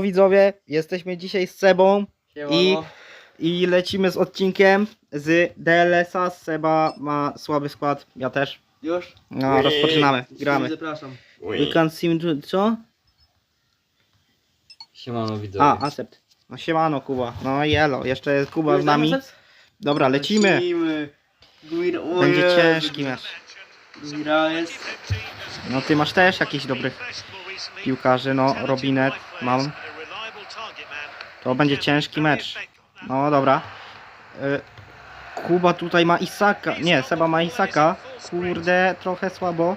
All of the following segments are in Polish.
Widzowie, jesteśmy dzisiaj z Sebą i, i lecimy z odcinkiem z DLS-a. Seba ma słaby skład, ja też. Już? No, rozpoczynamy, gramy. Zapraszam. We can co? Siemano widzowie. A, accept. No siemano Kuba, no jelo, jeszcze jest Kuba z nami. Dobra, lecimy. Będzie ciężki mecz. No ty masz też jakichś dobrych piłkarzy, no Robinet mam. To będzie ciężki mecz. No dobra. Y, Kuba tutaj ma Isaka. Nie, Seba ma Isaka. Kurde, trochę słabo.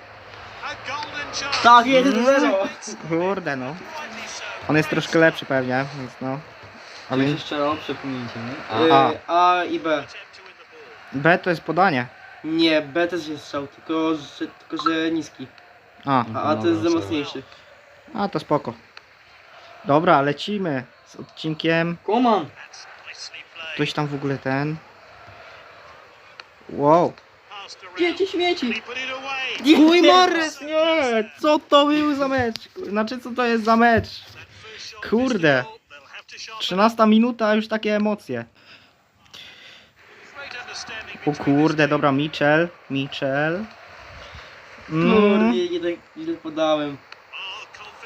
Tak, jeden do Mm. zero. Kurde no. On jest troszkę lepszy pewnie, więc no. Ale Ale się strzelał, przypomnijcie mi. A, Y, A. A i B. B to jest podanie. Nie, B też jest strzał, tylko że, tylko że niski. A, A A to jest za mocniejszy. a to spoko. Dobra, lecimy z odcinkiem. Kuman! Ktoś tam w ogóle ten. Wow. Dzieci śmieci! Mój Morris, nie! Co to był za mecz? Znaczy, co to jest za mecz? Kurde. 13 minuta, już takie emocje. O kurde, dobra, Mitchell. Mitchell. Mm, Kurde, nie tak źle podałem.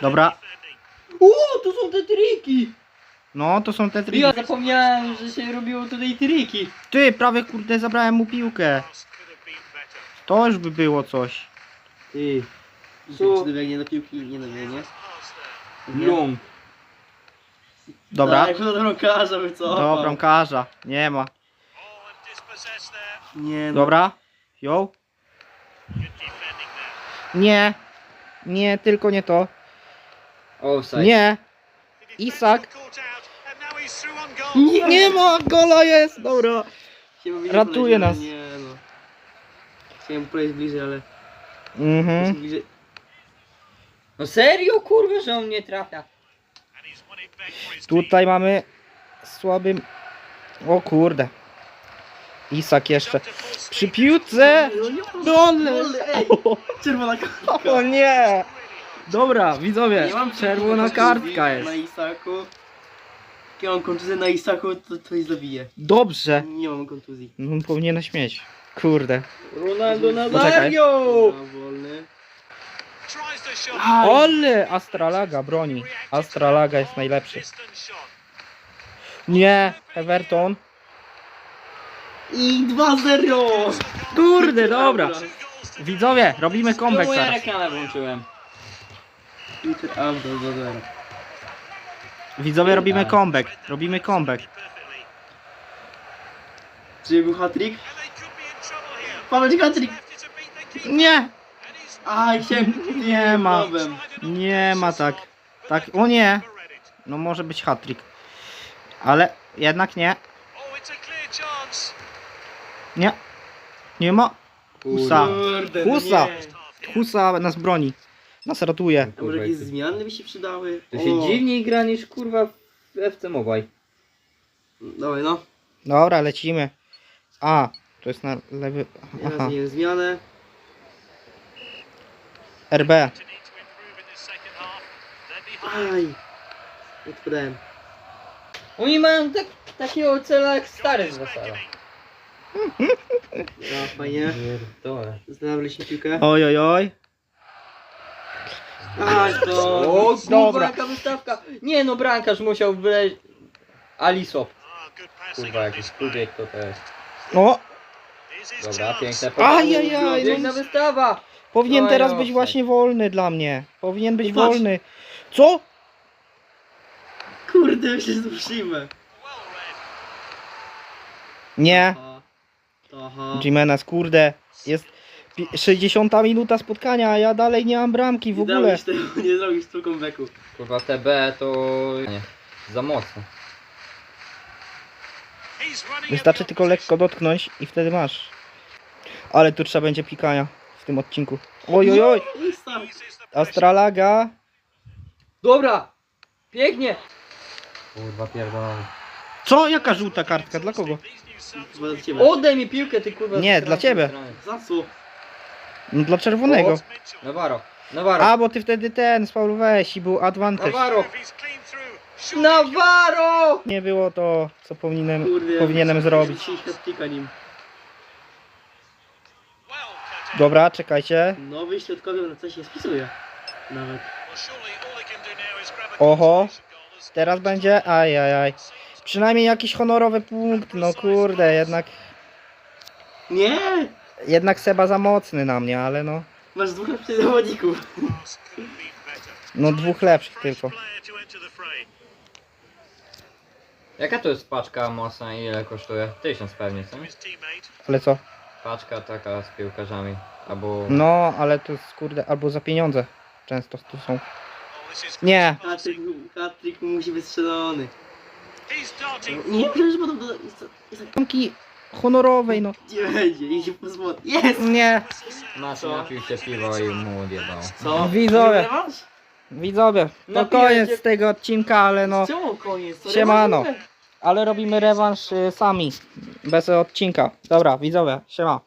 dobra. O, to są te triki! No, to są te Ja triki. zapomniałem, że się robiło tutaj triki. Ty, prawie kurde, zabrałem mu piłkę. To już by było coś. Ty. Co? Czy dobiegnie do piłki? Nie dobiegnie. Lung. Dobra. Tak, no bramkarza wycofał. Do bramkarza. Nie ma. Nie no. Dobra. Yo. Nie. Nie, tylko nie to. Offside. Nie. Isak. Nie. Nie ma, gola jest, dobra. Chciałem Ratuje nas. Nie no. Chciałem polecieć bliżej, ale... Mhm. Bliżej... No serio, kurwa, że on nie trafia. Tutaj mamy słabym. O kurde. Isak jeszcze. Przy piłce. Dolny. Ej, czerwona kartka. O nie. Dobra, widzowie. Mam Czerwona kartka Na jest. Isaku. Jak ja mam kontuzję na Isaku, to coś zabiję. Dobrze. Nie mam kontuzji. No, powinieneś mieć. Kurde. Ronaldo. Nazario! Na wolny. Ole, Astralaga broni. Astralaga jest najlepszy. Nie, Everton. I 2-0! Kurde, dobra. Widzowie, robimy comeback Czemu ja reklamę włączyłem? Peter Abdo 2-0. Widzowie, robimy comeback. Robimy comeback. Czy był hat-trick? Paweł hat-trick! Nie, Aj, chciałem... Nie ma. Nie ma tak. Tak, o nie. No może być hat-trick. Ale jednak nie. Nie. Nie ma. Husa. Kurde, Husa. nie. Husa nas broni. Nas ratuje. A może jakieś jak zmiany by się przydały? To się O. dziwniej gra niż kurwa w FC Mobile. Dawaj no. Dobra, lecimy. A, to jest na lewy. Teraz Aha. nie wiem, zmianę. RB. Aj. Oni mają tak, takiego cela jak stary z Wasala. No, fajnie. Pierdolę. Znaleźliśmy piłkę. Oj, oj, oj. Aj, to... O kurwa, Dobra. jaka wystawka! Nie no, brankarz musiał wyleć... Alisop. Kurwa, jakiś kubiek to też. O, Dobra, piękne Ajajaj, Piękna no. wystawa! powinien Oj, teraz oj, być właśnie wolny dla mnie. Powinien być patrz. wolny. Co? Kurde, my się zdusimy. Nie. Jimenez, kurde. Jest pi- 60 minuta spotkania, a ja dalej nie mam bramki w Nie ogóle. dałeś tego, nie zrobisz tu comebacku. Kurwa, TB to... Nie, za mocno. Wystarczy tylko lekko dotknąć i wtedy masz. Ale tu trzeba będzie pikania w tym odcinku. Oj, oj, oj. No. Astralaga. Dobra! Pięknie! Kurwa, pierdolony. Co? Jaka żółta kartka? Dla kogo? Chyba dla ciebie. Oddaj mi piłkę, ty kurwa. Nie, dla ciebie. strony. Za co? No, dla czerwonego. Navarro. Nawaro. A, bo ty wtedy ten spaulowałeś i był advantage. Nawaro. Nawaro! Nie było to, co powinienem, Kurde. powinienem zrobić. Nim. Dobra, czekajcie. Nowy środkowy na coś się spisuje. Nawet. Oho. Teraz będzie? Ajajaj. Przynajmniej jakiś honorowy punkt. No kurde, jednak, Nie! jednak Seba za mocny na mnie, ale no. Masz dwóch lepszych zawodników. No dwóch lepszych tylko. Jaka to jest paczka mocna i ile kosztuje? Tysiąc pewnie, co? Ale co? Paczka taka z piłkarzami. Albo... No, ale to jest kurde, albo za pieniądze. Często tu są. Nie. Hatryk, hatryk musi być strzelony. Nie, przecież bo to do... jest- jest- Piłki honorowej, no. Nie będzie, i się pozwoli. Jest! Nie. Masz Co? napił się piwo i mu odjebał. Co? Widzowie. Widzowie, to Napiję koniec tego odcinka, ale no. Czemu koniec? To Siemano. rewanż? Ale robimy rewanż y, sami. Bez odcinka. Dobra, widzowie, siema.